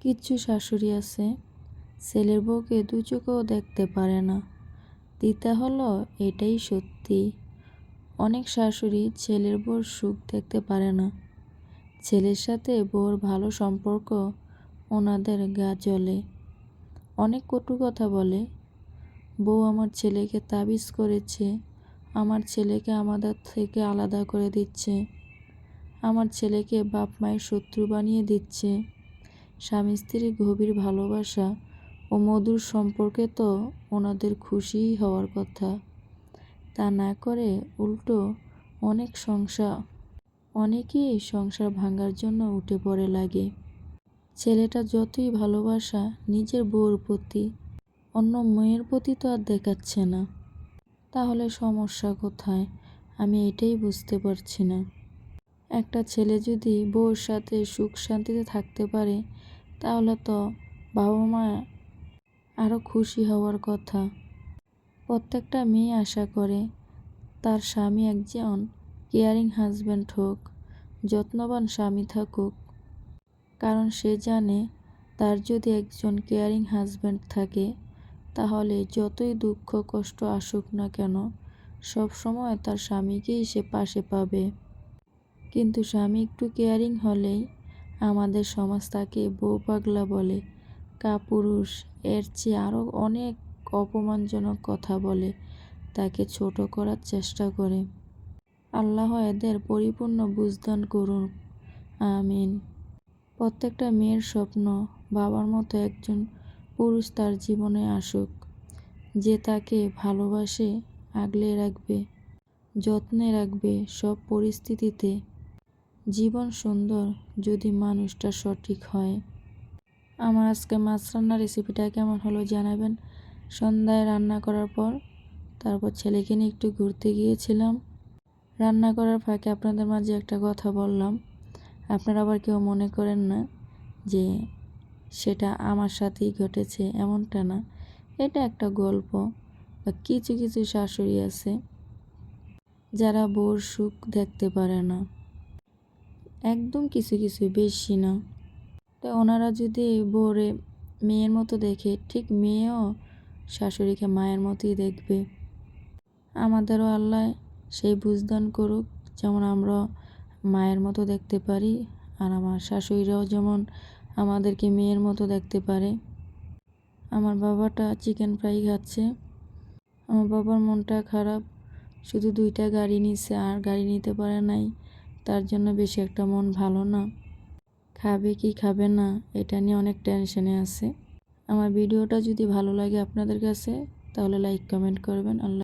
কিচ্ছু শাশুড়ি আছে। ছেলের বউকে দু চোখেও দেখতে পারে না। দিতা হলো এটাই সত্যি। অনেক শাশুড়ি ছেলের বউর সুখ দেখতে পারে না। ছেলের সাথে বউর ভালো সম্পর্ক ওনাদের গা জ্বলে। অনেক কটু কথা বলে, বউ আমার ছেলেকে তাবিজ করেছে, আমার ছেলেকে আমাদের থেকে আলাদা করে দিচ্ছে, আমার ছেলেকে বাপ মায়ের শত্রু বানিয়ে দিচ্ছে। স্বামী স্ত্রীর গভীর ভালোবাসা ও মধুর সম্পর্কে তো ওনাদের খুশিই হওয়ার কথা। তা না করে উল্টো অনেক সংসার অনেকেই সংসার ভাঙার জন্য উঠে পড়ে লাগে। ছেলেটা যতই ভালোবাসা নিজের বউর প্রতি, অন্য মেয়ের প্রতি তো আর দেখাচ্ছে না। তাহলে সমস্যা কোথায়? আমি এটাই বুঝতে পারছি না। একটা ছেলে যদি বউর সাথে সুখ শান্তিতে থাকতে পারে, তাহলে তো বাবা মা আরও খুশি হওয়ার কথা। প্রত্যেকটা মেয়ে আশা করে, তার স্বামী একজন কেয়ারিং হাজব্যান্ড হোক, যত্নবান স্বামী থাকুক। কারণ সে জানে, তার যদি একজন কেয়ারিং হাজব্যান্ড থাকে, তাহলে যতই দুঃখ কষ্ট আসুক না কেন সব সময় তার স্বামীকেই সে পাশে পাবে। কিন্তু স্বামী একটু কেয়ারিং হলেই আমাদের সমাজ তাকে বউ পাগলা বলে। কাপুরুষ, এর চেয়ে আরও অনেক অপমানজনক কথা বলে, তাকে ছোট করার চেষ্টা করে। আল্লাহ এদের পরিপূর্ণ বুঝদান করুন। আমিন। প্রত্যেকটা মেয়ের স্বপ্ন, বাবার মতো একজন পুরুষ তার জীবনে আসুক। যে তাকে ভালোবাসে, আগলে রাখবে, যত্নে রাখবে সব পরিস্থিতিতে। জীবন সুন্দর যদি মানুষটা সঠিক হয়। আমার আজকে মাছ রান্নার রেসিপিটা কেমন হলো জানাবেন। সন্ধ্যায় রান্না করার পর তারপর ছেলেকে নিয়ে একটু ঘুরতে গিয়েছিলাম। রান্না করার ফাঁকে আপনাদের মাঝে একটা কথা বললাম। আপনারা আবার কেউ মনে করেন না যে সেটা আমার সাথেই ঘটেছে এমনটা না। এটা একটা গল্প। বা কিছু কিছু শাশুড়ি আছে যারা বোর সুখ দেখতে পারে না। একদম কিছু কিছু বেশি না। তো ওনারা যদি বউরে মেয়ের মতো দেখে, ঠিক মেয়েও শাশুড়িকে মায়ের মতোই দেখবে। আমাদেরও আল্লাহ সেই বুঝদান করুক, যেমন আমরা মায়ের মতো দেখতে পারি আর আমার শাশুড়িরাও যেমন আমাদেরকে মেয়ের মতো দেখতে পারে। আমার বাবাটা চিকেন ফ্রাই খাচ্ছে। আমার বাবার মনটা খারাপ। শুধু দুইটা গাড়ি নিচ্ছে আর গাড়ি নিতে পারে নাই। তার জন্য বেশি একটা মন ভালো না। খাবে কি খাবে না, এটা নিয়ে অনেক টেনশনে আছে। আমার ভিডিওটা যদি ভালো লাগে আপনাদের কাছে, তাহলে লাইক কমেন্ট করবেন। আল্লাহ